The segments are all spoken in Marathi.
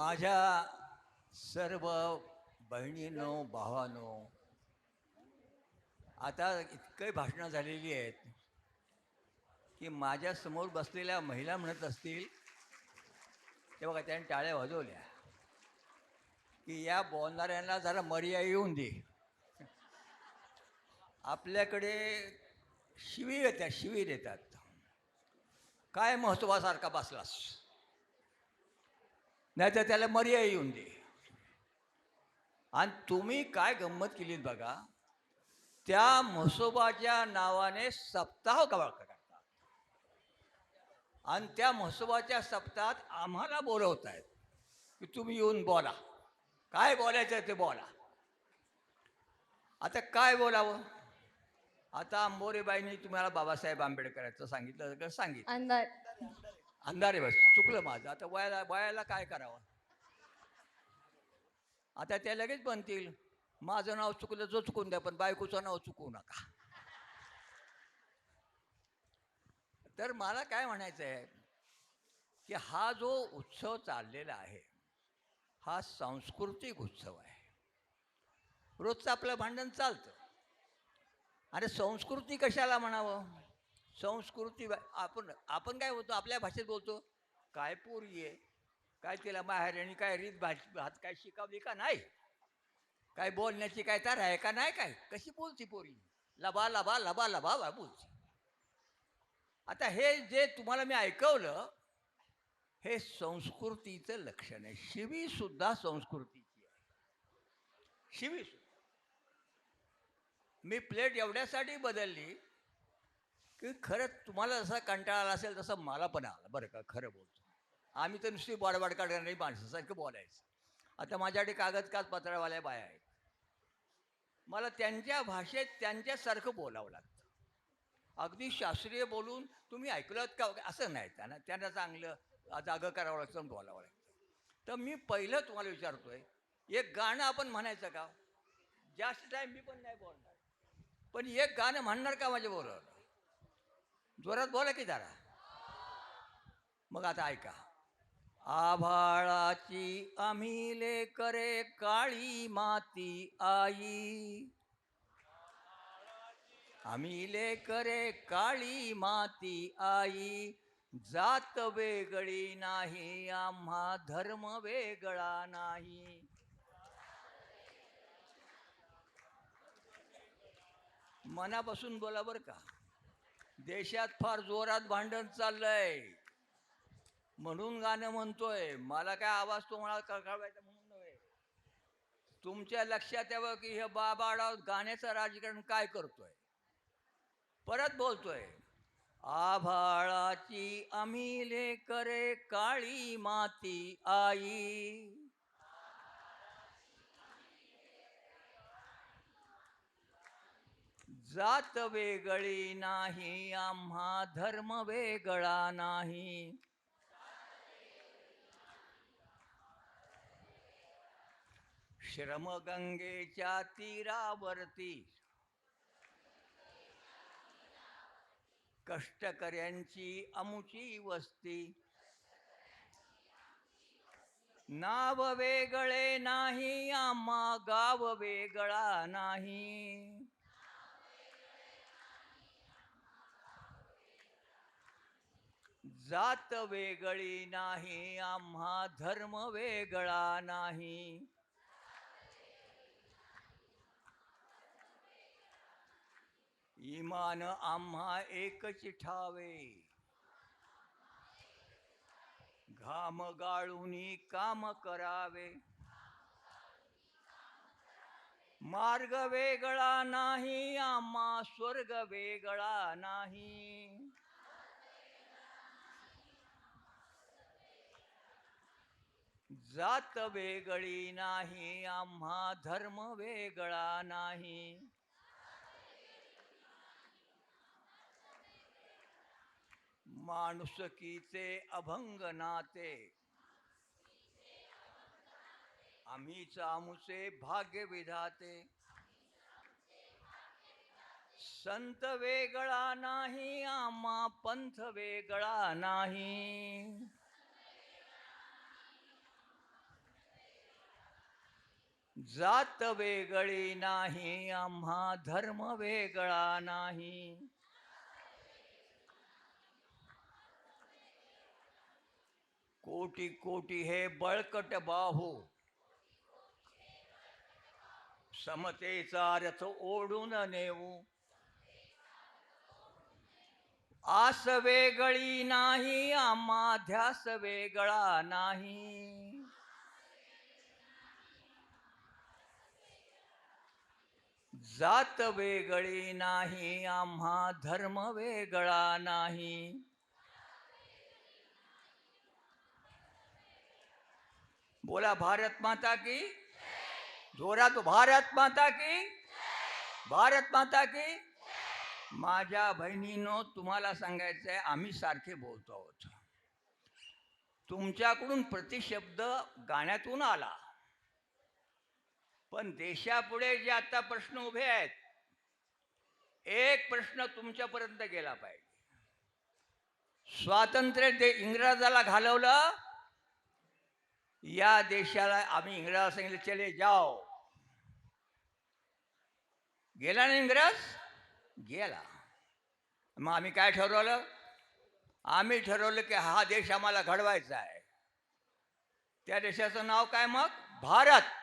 माझ्या सर्व बहिणीनो भावानो आता इतकं भाषणं झालेली आहेत की माझ्यासमोर बसलेल्या महिला म्हणत असतील ते बघा त्याने टाळ्या वाजवल्या. की या बोलणाऱ्यांना जरा मर्यादा येऊन दे. आपल्याकडे शिवी येतात शिवी देतात काय महत्त्वासारखा बसलास? नाही तर त्याला मर्यादा येऊन दे. आणि तुम्ही काय गंमत केलीत बघा त्या म्हसोबाच्या नावाने सप्ताह कवा करतात. आणि त्या म्हसोबाच्या सप्ताहात आम्हाला बोलवत आहेत की तुम्ही येऊन बोला. काय बोलायचं ते बोला. आता काय बोलावं? आता अंबोरेबाईंनी तुम्हाला बाबासाहेब आंबेडकरांचं सांगितलं सांगितलं. अंधारे बस चुकलं माझं. आता वयाला वयाला काय करावं? आता त्या लगेच बनतील माझं नाव चुकलं जो चुकून द्या पण बायकोचं नाव चुकवू नका. तर मला काय म्हणायचं आहे की हा जो उत्सव चाललेला आहे हा सांस्कृतिक उत्सव आहे. रोजचं आपलं भांडण चालतं. अरे संस्कृती कशाला म्हणावं? संस्कृती आपण आपण काय होतो आपल्या भाषेत बोलतो. काय पोरी आहे? काय तिला माहेरणी काय रीत भात भात काय शिकावली का नाही? काय बोलण्याची काय तर आहे का नाही काय? कशी बोलती पोरी? लबा लबा लबा लबा बा बोलती. आता हे जे तुम्हाला मी ऐकवलं हे संस्कृतीचं लक्षण आहे. शिवीसुद्धा संस्कृतीची आहे. शिवीसुद्धा मी प्लेट एवढ्यासाठी बदलली की खरंच तुम्हाला जसा कंटाळा आला असेल तसं मला पण आला. बरं का खरं बोलतो. आम्ही तर नुसती बडबड काढणारी माणसासारखं बोलायचं. आता माझ्याकडे कागद काच पत्रावाल्या बाया आहेत. मला त्यांच्या भाषेत त्यांच्यासारखं बोलावं लागतं. अगदी शास्त्रीय बोलून तुम्ही ऐकलं का? असं नाही. त्यांना त्यांना चांगलं जागं करावं लागतं बोलावं लागतं. तर मी पहिलं तुम्हाला विचारतो आहे एक गाणं आपण म्हणायचं का? जास्त टाईम मी पण नाही बोलणार. पण एक गाणं म्हणणार का माझ्या बरोबर जोरात बोला की जरा. मग आता ऐका. आभाळाची आम्ही लेकरे काळी माती आई. आम्ही लेकरे काळी माती आई. जात वेगळी नाही आम्हा धर्म वेगळा नाही. मनापासून बोला बरं का. देशात फार जोरात भांडण चाललंय. म्हणून गाणं म्हणतोय. मला काय आवाज तुम्हाला कळकळवायचा म्हणून नव्हे. तुमच्या लक्षात यावं की हे बाबाडाव गाण्याचं राजकारण काय करतोय? परत बोलतोय. आभाळाची अमिले करे काळी माती आई. जात वेगळी नाही आम्हा धर्म वेगळा नाही. श्रमगंगेच्या तीरावरती कष्टकऱ्यांची अमुची वस्ती. नाव वेगळे नाही आम्हा गाव वेगळा नाही. जात वेगळी नाही आम्हा धर्म वेगळा नाही. इमान आम्हा एकच ठावे. घाम गाळूनी काम करावे. मार्ग वेगळा नाही आम्हा स्वर्ग वेगळा नाही. जात वेगळी नाही आम्हा धर्म वेगळा नाही. माणुसकीचे अभंग नाते. आम्ही चामुचे भाग्य विधाते. संत वेगळा नाही आम्हा पंथ वेगळा नाही. जात वेगळी नाही आम्हा धर्म वेगळा नाही. कोटी कोटी हे बळकट बाहू. समतेचा रथ ओढून नेऊ. आस वेगळी नाही आम्हा ध्यास वेगळा नाही. जात वेगळी नाही आम्हा धर्म वेगळा नाही. बोला भारत माता की? जोरात भारत माता की? भारत माता की? माझ्या बहिणीनं तुम्हाला सांगायचं आहे आम्ही सारखे बोलतो आहोत. तुमच्याकडून प्रतिशब्द गाण्यातून आला. पण देशापुढे जे आता प्रश्न उभे आहेत एक प्रश्न तुमच्यापर्यंत गेला पाहिजे. स्वातंत्र्य दे इंग्रजाला घालवलं या देशाला आम्ही इंग्रजाला सांगितलं चले जाओ. गेला ना इंग्रज? गेला. मग आम्ही काय ठरवलं? आम्ही ठरवलं की हा देश आम्हाला घडवायचा आहे. त्या देशाचं नाव काय मग? भारत.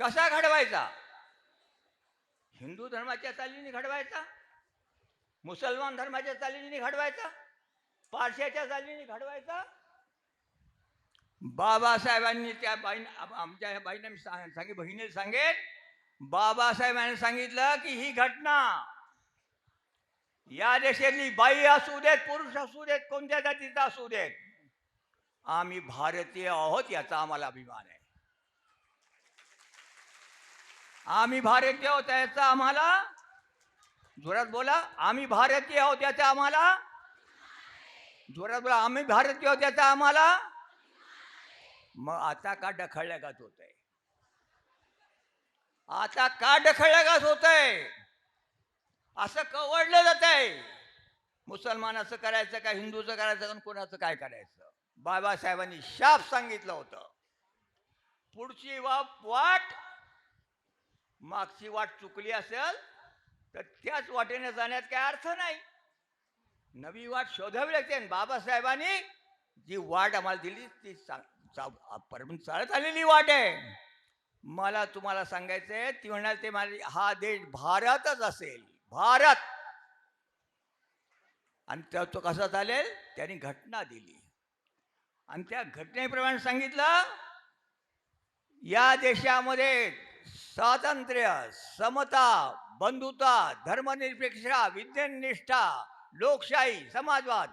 कसा घडवायचा? हिंदू धर्माच्या चालीने घडवायचा? मुसलमान धर्माच्या चालीने घडवायचा? पारशाच्या चालीने घडवायचा? बाबासाहेबांनी त्या बाई आमच्या बाईने मी सांग- सांगे बहिणीने सांगेन बाबासाहेबांनी सांगितलं की ही घटना या देशातली बाई असू देत पुरुष असू देत कोणत्या जातीचा असू देत आम्ही भारतीय आहोत याचा आम्हाला अभिमान आहे. आम्ही भारतीय आहोत याचा आम्हाला. जोरात बोला. आम्ही भारतीय आहोत याचा आम्हाला. जोरात बोला. आम्ही भारतीय आहोत याचा आम्हाला. मग आता का ढकलल्यागत होत आहे आता का ढकलल्यागत होत आहे असं कवडलं जात आहे मुसलमानाचं करायचं का हिंदूचं करायचं का कोणाचं काय करायचं? बाबासाहेबांनी शाप सांगितलं होतं. पुढची वा वाट मागची वाट चुकली असेल तर त्याच वाटेने जाण्यात काय अर्थ नाही. नवी वाट शोधावी लागते. आणि बाबासाहेबांनी जी वाट आम्हाला दिली ती चा- चालत आलेली वाट आहे. मला तुम्हाला सांगायचं आहे ती म्हणाल ते माझे हा देश भारतच असेल. भारत! आणि त्या तो कसा चालेल? त्यांनी घटना दिली. आणि त्या घटनेप्रमाणे सांगितलं या देशामध्ये स्वातंत्र्य समता बंधुता धर्मनिरपेक्षा विज्ञाननिष्ठा लोकशाही समाजवाद.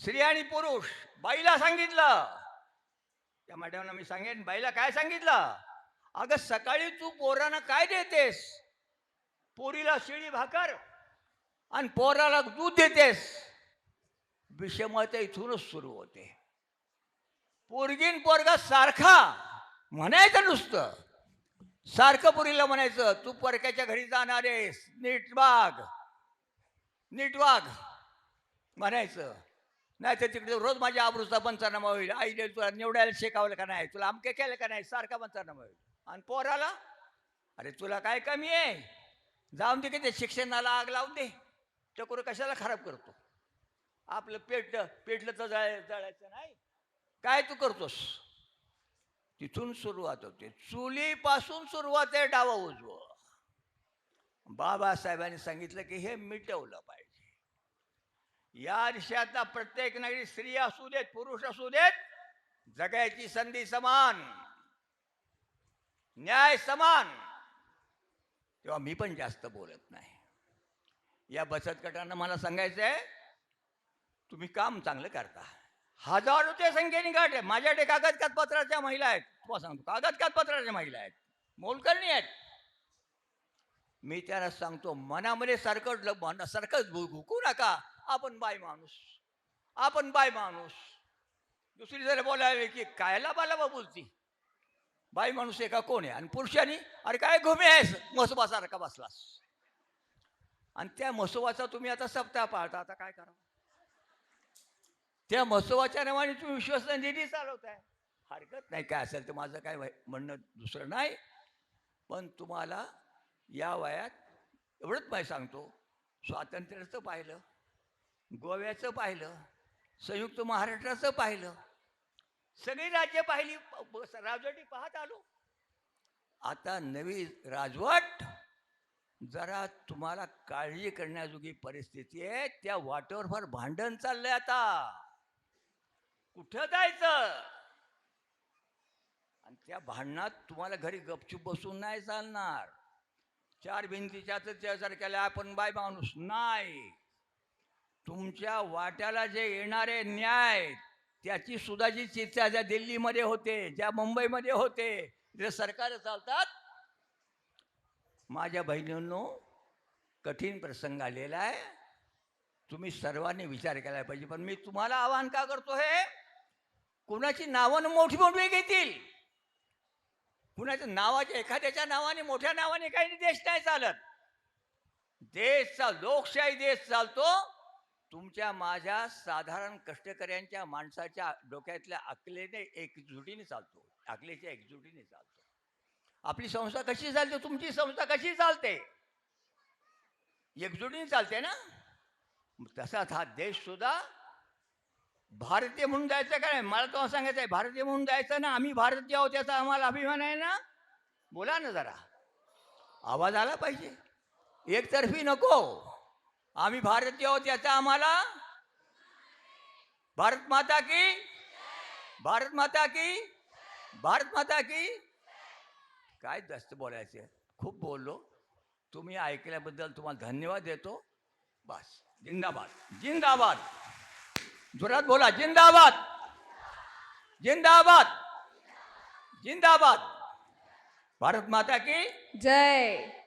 स्त्री आणि पुरुष बाईला सांगितलं. त्या मॅडमना मी सांगेन बाईला काय सांगितलं? अगं सकाळी तू पोरांना काय देतेस? पोरीला शिळी भाकर आणि पोराला दूध देतेस. विषमता इथूनच सुरू होते. पोरगीन पोरगा सारखा म्हणायचं नुसतं. सारखं पुरीला म्हणायचं तू परक्याच्या घरी जाणार आहेस. नीट वाघ. नीट वाघ. म्हणायचं. नाही तर तिकडे रोज माझ्या आबरूचा पंचनामा होईल. आईने तुला निवडायला शिकावलं का नाही? तुला अमके केलं का नाही? सारखा पंचनामा होईल. आणि पोराला अरे तुला काय कमी आहे? जाऊन दे की ते शिक्षणाला आग लावून दे. टकोर कशाला खराब करतो? आपलं पेट पेटलं तर जळ जळायचं नाही. काय तू करतोस? तिथून सुरुवात होते. चुलीपासून सुरुवात आहे डावा उजवं. बाबासाहेबांनी सांगितलं की हे मिटवलं पाहिजे. या देशातला प्रत्येक नागरिक स्त्री असू देत पुरुष असू देत जगायची संधी समान न्याय समान. तेव्हा मी पण जास्त बोलत नाही. या बचत गटांना मला सांगायचं आहे तुम्ही काम चांगलं करता. हजारोच्या संख्येने गट आहे. माझ्याकडे कागद कागदपत्राच्या महिला आहेत. तुम्हाला सांगतो कागद कागदपत्राच्या महिला आहेत. मोलकरणी आहेत. मी त्यांना सांगतो मनामध्ये सारखं सारखंच भु- भुकू नका. आपण बाय माणूस. आपण बाय माणूस. दुसरी जर बोलायला की कायला बाला बोलती बाई माणूस एका कोण आहे? आणि पुरुषांनी? अरे काय घुमे आहेस? म्हसोबासारखा बसलास. आणि त्या म्हसोबाचा तुम्ही आता सप्ताह पाळता. आता काय करा त्या मसोबाच्या नावाने तुम्ही विश्वस्त निधी चालवताय. हरकत नाही काय असेल तर माझं काय म्हणणं दुसरं नाही. पण तुम्हाला या वयात एवढंच माहिती सांगतो स्वातंत्र्याचं पाहिलं गोव्याचं पाहिलं संयुक्त महाराष्ट्राचं पाहिलं सगळी राज्य पाहिली राजवटी पाहत आलो. आता नवी राजवट जरा तुम्हाला काळजी करण्याजोगी परिस्थिती आहे त्या वाटेवर फार भांडण चाललंय आता. कुठं जायचं? आणि त्या भांडणात तुम्हाला घरी गपचूप बसून नाही चालणार. चार भिंतीच्या तर त्यासारख्याला आपण बाय माणूस. नाही. तुमच्या वाट्याला जे येणारे न्याय त्याची सुद्धा जी चित्ता ज्या दिल्लीमध्ये होते ज्या मुंबईमध्ये होते जे सरकार चालतात. माझ्या बहिणींनो कठीण प्रसंग आलेला आहे. तुम्ही सर्वांनी विचार केला पाहिजे पण मी तुम्हाला आवाहन का करतो हे? कुणाची नावं मोठी मोठी घेतील? कुणाच्या नावाच्या एखाद्याच्या नावाने मोठ्या नावाने काही देश नाही चालत. देश चाल लोकशाही देश चालतो. तुमच्या माझ्या साधारण कष्टकऱ्यांच्या माणसाच्या डोक्यातल्या अकलेने एकजुटीने चालतो. अकलेच्या एकजुटीने चालतो. आपली संस्था कशी चालते? तुमची संस्था कशी चालते? एकजुटीने चालते ना? तसाच हा देश सुद्धा भारतीय म्हणून जायचं काय मला तुम्हाला सांगायचं आहे भारतीय म्हणून जायचं ना आम्ही भारतीय आहोत याचा आम्हाला अभिमान आहे ना? बोला ना जरा. आवाज आला पाहिजे. एकतर्फी नको. आम्ही भारतीय आहोत याचा आम्हाला? भारत माता की? भारत माता की? भारत माता की? काय जास्त बोलायचं आहे? खूप बोललो. तुम्ही ऐकल्याबद्दल तुम्हाला धन्यवाद देतो. बस. जिंदाबाद. जिंदाबाद. जोरात बोला जिंदाबाद. जिंदाबाद. जिंदाबाद. भारत माता की जय.